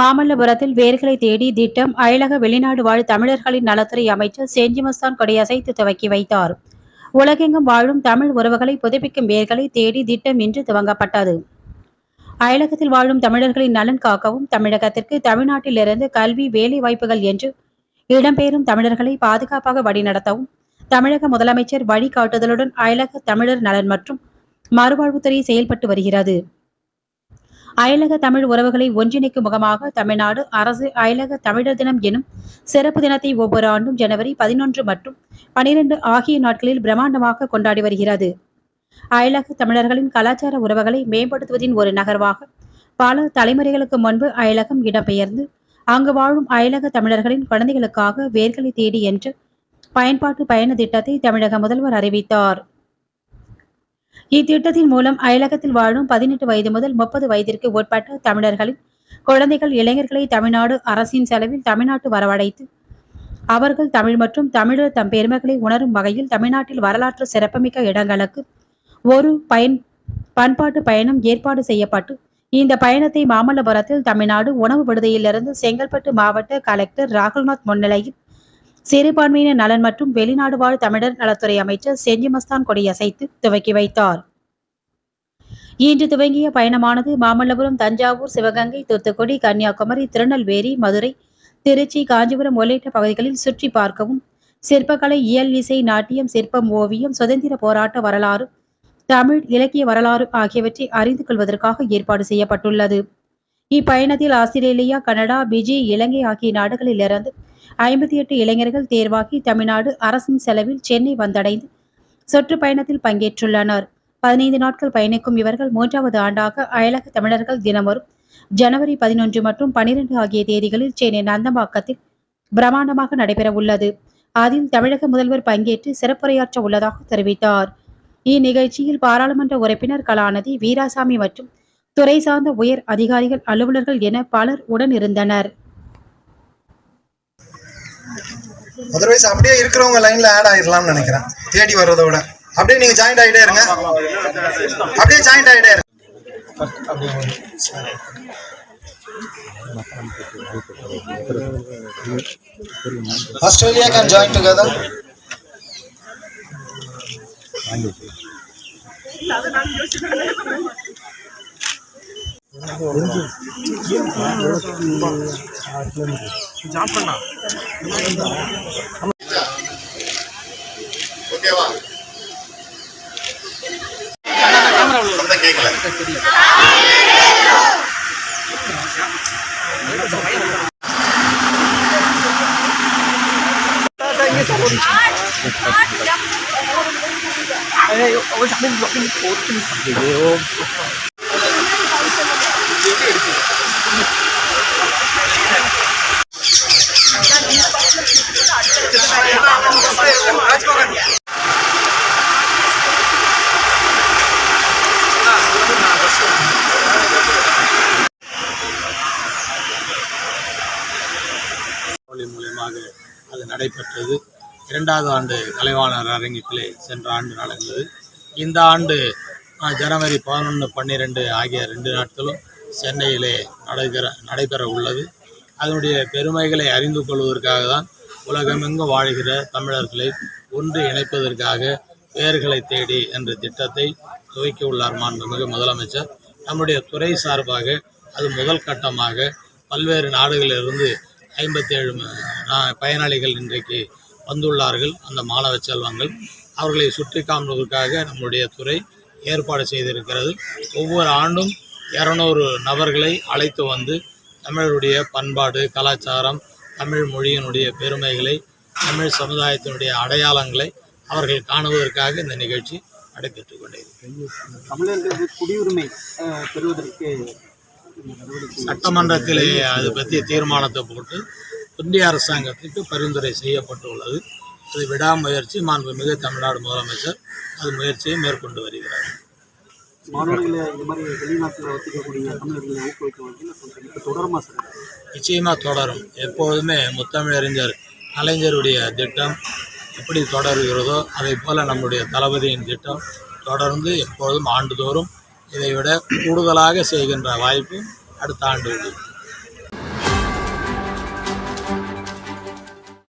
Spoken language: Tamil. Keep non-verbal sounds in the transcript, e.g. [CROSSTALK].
மாமல்லபுரத்தில் வேர்களை தேடி திட்டம் அயலக வெளிநாடு வாழ் தமிழர்களின் நலத்துறை அமைச்சர் செஞ்சிமஸ்தான் கொடியசைத்து துவக்கி வைத்தார். உலகெங்கும் வாழும் தமிழ் உறவுகளை புதுப்பிக்கும் வேர்களை தேடி திட்டம் இன்று துவங்கப்பட்டது. அயலகத்தில் வாழும் தமிழர்களின் நலன் காக்கவும் தமிழகத்திற்கு தமிழ்நாட்டிலிருந்து கல்வி வேலை வாய்ப்புகள் என்று இடம்பெயரும் தமிழர்களை பாதுகாப்பாக வழிநடத்தவும் தமிழக முதலமைச்சர் வழிகாட்டுதலுடன் அயலக தமிழர் நலன் மற்றும் மறுவாழ்வுத்துறை செயல்பட்டு வருகிறது. அயலக தமிழ் உறவுகளை ஒன்றிணைக்கும் முகமாக தமிழ்நாடு அரசு அயலக தமிழர் தினம் எனும் சிறப்பு தினத்தை ஒவ்வொரு ஆண்டும் ஜனவரி பதினொன்று மற்றும் பனிரெண்டு ஆகிய நாட்களில் பிரம்மாண்டமாக கொண்டாடி வருகிறது. அயலக தமிழர்களின் கலாச்சார உறவுகளை மேம்படுத்துவதின் ஒரு நகர்வாக பல தலைமுறைகளுக்கு முன்பு அயலகம் இடம்பெயர்ந்து அங்கு வாழும் அயலக தமிழர்களின் குழந்தைகளுக்காக வேர்களை தேடி என்று பயன்பாட்டு பயண திட்டத்தை தமிழக முதல்வர் அறிவித்தார். [LAUGHS] இத்திட்டத்தின் மூலம் அயலகத்தில் வாழும் பதினெட்டு வயது முதல் முப்பது வயதிற்கு உட்பட்ட தமிழர்களின் குழந்தைகள் இளைஞர்களை தமிழ்நாடு அரசின் செலவில் தமிழ்நாட்டு வரவழைத்து அவர்கள் தமிழ் மற்றும் தமிழர் தம் பெருமைகளை உணரும் வகையில் தமிழ்நாட்டில் வரலாற்று சிறப்புமிக்க இடங்களுக்கு ஒரு பயன் பண்பாட்டு பயணம் ஏற்பாடு செய்யப்பட்டு இந்த பயணத்தை மாமல்லபுரத்தில் தமிழ்நாடு உணவு விடுதியிலிருந்து செங்கல்பட்டு மாவட்ட கலெக்டர் ராகுல்நாத் முன்னிலையில் சிறுபான்மையின நலன் மற்றும் வெளிநாடு வாழ் தமிழர் நலத்துறை அமைச்சர் செஞ்சிமஸ்தான் கொடியசைத்து துவக்கி வைத்தார். இன்று துவங்கிய பயணமானது மாமல்லபுரம் தஞ்சாவூர் சிவகங்கை தூத்துக்குடி கன்னியாகுமரி திருநெல்வேலி மதுரை திருச்சி காஞ்சிபுரம் உள்ளிட்ட பகுதிகளில் சுற்றி பார்க்கவும் சிற்பக்கலை இயல் இசை நாட்டியம் சிற்பம் ஓவியம் சுதந்திர போராட்ட வரலாறு தமிழ் இலக்கிய வரலாறு ஆகியவற்றை அறிந்து கொள்வதற்காக ஏற்பாடு செய்யப்பட்டுள்ளது. இப்பயணத்தில் ஆஸ்திரேலியா கனடா பிஜி இலங்கை ஆகிய நாடுகளிலிருந்து ஐம்பத்தி எட்டு இளைஞர்கள் தேர்வாகி தமிழ்நாடு அரசின் செலவில் சென்னை வந்தடைந்து சுற்றுப்பயணத்தில் பங்கேற்றுள்ளனர். பதினைந்து நாட்கள் பயணிக்கும் இவர்கள் மூன்றாவது ஆண்டாக அயலக தமிழர்கள் தினமரும் ஜனவரி பதினொன்று மற்றும் பனிரெண்டு ஆகிய தேதிகளில் சென்னை நந்தம்பாக்கத்தில் பிரம்மாண்டமாக நடைபெற உள்ளது அதில் தமிழக முதல்வர் பங்கேற்று சிறப்புரையாற்ற உள்ளதாக தெரிவித்தார். இந்நிகழ்ச்சியில் பாராளுமன்ற உறுப்பினர் கலாநிதி வீராசாமி மற்றும் துறை சார்ந்த உயர் அதிகாரிகள் அலுவலர்கள் என பலர் உடன் இருந்தனர் அதர்வைஸ் அப்படியே இருக்கிறவங்க லைன்ல ஆட் ஆயிடலாம்னு நினைக்கிறேன். தேடி வர்றதை விட. அப்படியே நீங்க ஜாயிண்ட் ஆகிட்டே இருங்க. அப்படியே ஜாயிண்ட் ஆகிட்டே இருங்க. ஆஸ்திரேலியா கேன் ஜாயின் டுகெதர் ஓகேவா அப்படிதான் கேட்கல காணொலி நடைபெற்றது. இரண்டாவது ஆண்டு கலைவாணர் அரங்கத்திலே சென்ற ஆண்டு நடந்தது. இந்த ஆண்டு ஜனவரி பதினொன்று பன்னிரெண்டு ஆகிய ரெண்டு நாட்களும் சென்னையிலே நடைபெற நடைபெற உள்ளது. அதனுடைய பெருமைகளை அறிந்து கொள்வதற்காக தான் உலகமெங்கும் வாழ்கிற தமிழர்களை ஒன்று இணைப்பதற்காக பெயர்களை தேடி என்ற திட்டத்தை துவக்கி உள்ளார் மாண்புமிகு முதலமைச்சர். நம்முடைய துறை சார்பாக அது முதல் கட்டமாக பல்வேறு நாடுகளிலிருந்து ஐம்பத்தேழு பயனாளிகள் இன்றைக்கு வந்துள்ளார்கள். அந்த மாணவ செல்வங்கள் அவர்களை சுற்றி காண்பதற்காக நம்முடைய துறை ஏற்பாடு செய்திருக்கிறது. ஒவ்வொரு ஆண்டும் இரநூறு நபர்களை அழைத்து வந்து தமிழருடைய பண்பாடு கலாச்சாரம் தமிழ் மொழியினுடைய பெருமைகளை தமிழ் சமுதாயத்தினுடைய அடையாளங்களை அவர்கள் காணுவதற்காக இந்த நிகழ்ச்சி நடைபெற்றுக் கொண்டிருக்கிறது. தமிழர்களுக்கு குடியுரிமை பெறுவதற்கு சட்டமன்றத்திலே அது பற்றிய தீர்மானத்தை போட்டு இந்திய அரசாங்கத்திற்கு பரிந்துரை செய்யப்பட்டுள்ளது. அது விடாமுயற்சி மாண்புமிகு தமிழ்நாடு முதலமைச்சர் அது முயற்சியை மேற்கொண்டு வருகிறார். மாணவர்களை இந்த மாதிரி வெளிநாட்டில் வசிக்கக்கூடிய தமிழர்களை ஊக்குவிக்க வகையில் கொஞ்சம் இப்போ தொடருமா சார்? நிச்சயமாக தொடரும். எப்பொழுதுமே முத்தமிழறிஞர் கலைஞருடைய திட்டம் எப்படி தொடர்கிறதோ அதை போல நம்முடைய தளபதியின் திட்டம் தொடர்ந்து எப்பொழுதும் ஆண்டுதோறும் இதை விட கூடுதலாக செய்கின்ற வாய்ப்பு அடுத்த ஆண்டு உண்டு.